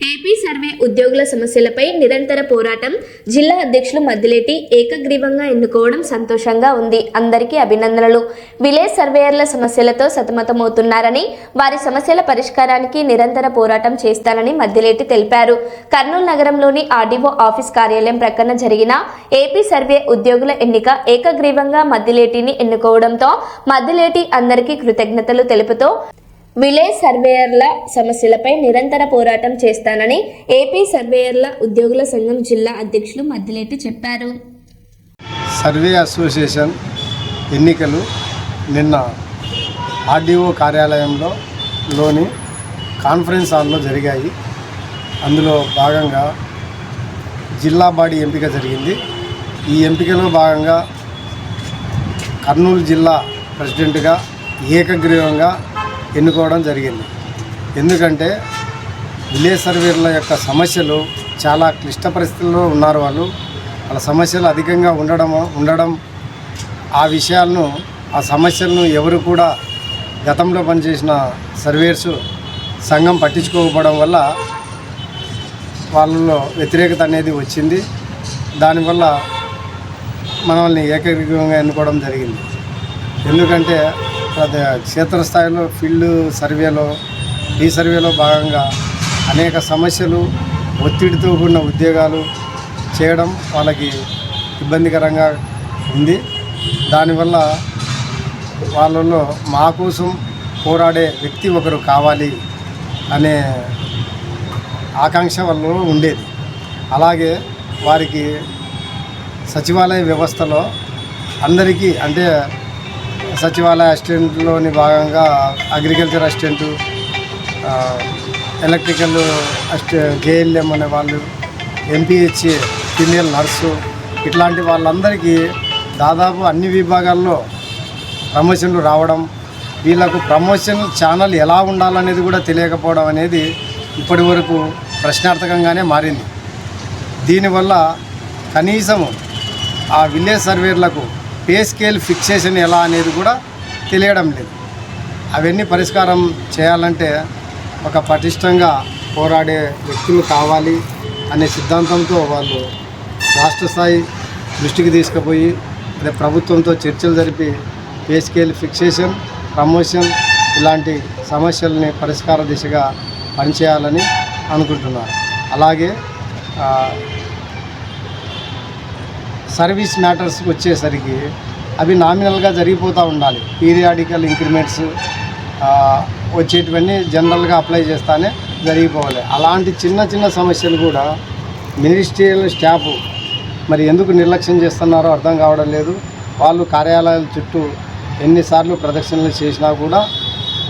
AP survey ఉద్యోగుల సమస్యలపై నిరంతర పోరాటం జిల్లా అధ్యక్షులు మద్దిలేటి ఏకగ్రీవంగా ఎన్నుకోవడం సంతోషంగా ఉంది. అందరికీ అభినందనలు. విలేజ్ సర్వేయర్ల సమస్యలతో సతమతమవుతున్నారని వారి సమస్యల పరిష్కారానికి నిరంతర పోరాటం చేస్తానని మద్దిలేటి తెలిపారు. కర్నూలు నగరంలోని ఆర్డీఓ ఆఫీస్ కార్యాలయం ప్రక్కన జరిగిన ఏపీ సర్వే ఉద్యోగుల ఎన్నిక ఏకగ్రీవంగా మద్దిలేటిని ఎన్నుకోవడంతో మద్దిలేటి అందరికీ కృతజ్ఞతలు తెలుపుతూ విలేజ్ సర్వేయర్ల సమస్యలపై నిరంతర పోరాటం చేస్తానని ఏపీ సర్వేయర్ల ఉద్యోగుల సంఘం జిల్లా అధ్యక్షులు మద్దిలేటి చెప్పారు. సర్వే అసోసియేషన్ ఎన్నికలు నిన్న ఆర్డీఓ కార్యాలయంలో లోని కాన్ఫరెన్స్ హాల్లో జరిగాయి. అందులో భాగంగా జిల్లా బాడీ ఎంపిక జరిగింది. ఈ ఎంపికలో భాగంగా కర్నూలు జిల్లా ప్రెసిడెంట్గా ఏకగ్రీవంగా ఎన్నుకోవడం జరిగింది. ఎందుకంటే విలేజ్ సర్వేల యొక్క సమస్యలు చాలా క్లిష్ట పరిస్థితుల్లో ఉన్నారు వాళ్ళు. వాళ్ళ సమస్యలు అధికంగా ఉండడం ఉండడం ఆ విషయాలను ఆ సమస్యలను ఎవరు కూడా గతంలో పనిచేసిన సర్వేర్స్ సంఘం పట్టించుకోకపోవడం వల్ల వాళ్ళలో వ్యతిరేకత అనేది వచ్చింది. దానివల్ల మనల్ని ఏకగ్రీవంగా ఎన్నుకోవడం జరిగింది. ఎందుకంటే క్షేత్రస్థాయిలో ఫీల్డ్ సర్వేలో ఈ సర్వేలో భాగంగా అనేక సమస్యలు ఒత్తిడితో కూడిన ఉద్యోగాలు చేయడం వాళ్ళకి ఇబ్బందికరంగా ఉంది. దానివల్ల వాళ్ళలో మా కోసం పోరాడే వ్యక్తి ఒకరు కావాలి అనే ఆకాంక్ష వాళ్ళలో ఉండేది. అలాగే వారికి సచివాలయ వ్యవస్థలో అందరికీ అంటే సచివాలయ అసిస్టెంట్లోని భాగంగా అగ్రికల్చర్ అసిస్టెంట్ ఎలక్ట్రికల్ అసిస్టె అనే వాళ్ళు ఎంపీహెచ్ఏ ఫీమేల్ నర్సు ఇట్లాంటి వాళ్ళందరికీ దాదాపు అన్ని విభాగాల్లో ప్రమోషన్లు రావడం వీళ్ళకు ప్రమోషన్ ఛానల్ ఎలా ఉండాలనేది కూడా తెలియకపోవడం అనేది ఇప్పటి వరకు ప్రశ్నార్థకంగానే మారింది. దీనివల్ల కనీసం ఆ విలేజ్ సర్వేర్లకు పే స్కేల్ ఫిక్సేషన్ ఎలా అనేది కూడా తెలియడం లేదు. అవన్నీ పరిష్కారం చేయాలంటే ఒక పటిష్టంగా పోరాడే వ్యక్తులు కావాలి అనే సిద్ధాంతంతో వాళ్ళు రాష్ట్ర స్థాయి దృష్టికి తీసుకుపోయి అదే ప్రభుత్వంతో చర్చలు జరిపి పే స్కేల్ ఫిక్సేషన్ ప్రమోషన్ ఇలాంటి సమస్యల్ని పరిష్కార దిశగా పనిచేయాలని అనుకుంటున్నారు. అలాగే సర్వీస్ మ్యాటర్స్కి వచ్చేసరికి అవి నామినల్గా జరిగిపోతూ ఉండాలి. పీరియాడికల్ ఇంక్రిమెంట్స్ వచ్చేటివన్నీ జనరల్గా అప్లై చేస్తానే జరిగిపోవాలి. అలాంటి చిన్న చిన్న సమస్యలు కూడా మినిస్ట్రియల్ స్టాఫ్ మరి ఎందుకు నిర్లక్ష్యం చేస్తున్నారో అర్థం కావడం లేదు. వాళ్ళు కార్యాలయాల చుట్టూ ఎన్నిసార్లు ప్రదక్షిణలు చేసినా కూడా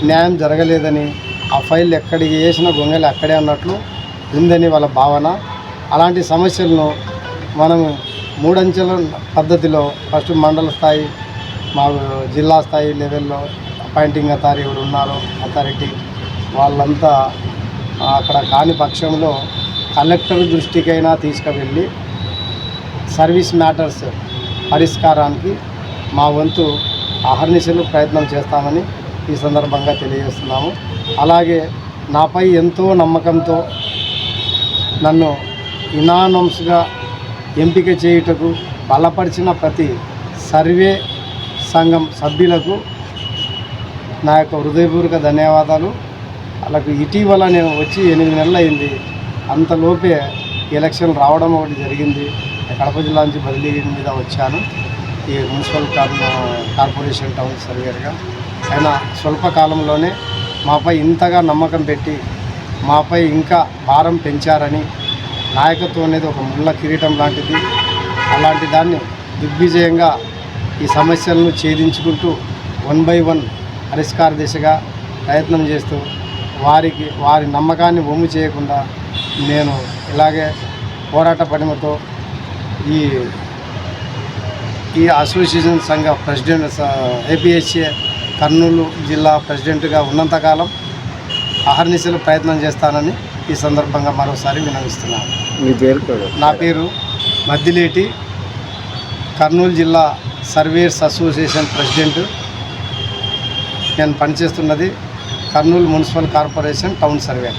న్యాయం జరగలేదని ఆ ఫైల్ ఎక్కడికి వేసిన గొంగలి అక్కడే అన్నట్లు ఉందని వాళ్ళ భావన. అలాంటి సమస్యలను మనం మూడంచెల పద్ధతిలో ఫస్ట్ మండల స్థాయి మా జిల్లా స్థాయి లెవెల్లో అపాయింటింగ్ అథారిటీ ఎవరు ఉన్నారో అథారిటీ వాళ్ళంతా అక్కడ కాని పక్షంలో కలెక్టర్ దృష్టికైనా తీసుకువెళ్ళి సర్వీస్ మ్యాటర్స్ పరిష్కారానికి మా వంతు అహర్నిశలు ప్రయత్నం చేస్తామని ఈ సందర్భంగా తెలియజేస్తున్నాము. అలాగే నాపై ఎంతో నమ్మకంతో నన్ను ఇనానమ్స్గా ఎంపిక చేయుటకు బలపరిచిన ప్రతి సర్వే సంఘం సభ్యులకు నా యొక్క హృదయపూర్వక ధన్యవాదాలు. వాళ్ళకు ఇటీవల నేను వచ్చి ఎనిమిది నెలలు అయింది అంతలోపే ఎలక్షన్ రావడం ఒకటి జరిగింది. కడప జిల్లా నుంచి బదిలీ మీద వచ్చాను. ఈ మున్సిపల్ కార్- కార్పొరేషన్ టౌన్ సర్వేర్గా అయినా స్వల్పకాలంలోనే మాపై ఇంతగా నమ్మకం పెట్టి మాపై ఇంకా భారం పెంచారని నాయకత్వం అనేది ఒక ముళ్ళ కిరీటం లాంటిది. అలాంటి దాన్ని దిగ్విజయంగా ఈ సమస్యలను ఛేదించుకుంటూ వన్ బై వన్ పరిష్కార దిశగా ప్రయత్నం చేస్తూ వారికి వారి నమ్మకాన్ని ఒమ్ము చేయకుండా నేను ఇలాగే పోరాట పడిమతో ఈ ఈ అసోసియేషన్ సంఘ ప్రెసిడెంట్ ఏపీఎస్ఏ కర్నూలు జిల్లా ప్రెసిడెంట్గా ఉన్నంతకాలం అహర్నిశలు ప్రయత్నం చేస్తానని ఈ సందర్భంగా మరోసారి వినవిస్తున్నాను. మీ పేరు నా పేరు మద్దిలేటి కర్నూలు జిల్లా సర్వేయర్స్ అసోసియేషన్ ప్రెసిడెంట్. నేను పనిచేస్తున్నది Kurnool municipal corporation town survey.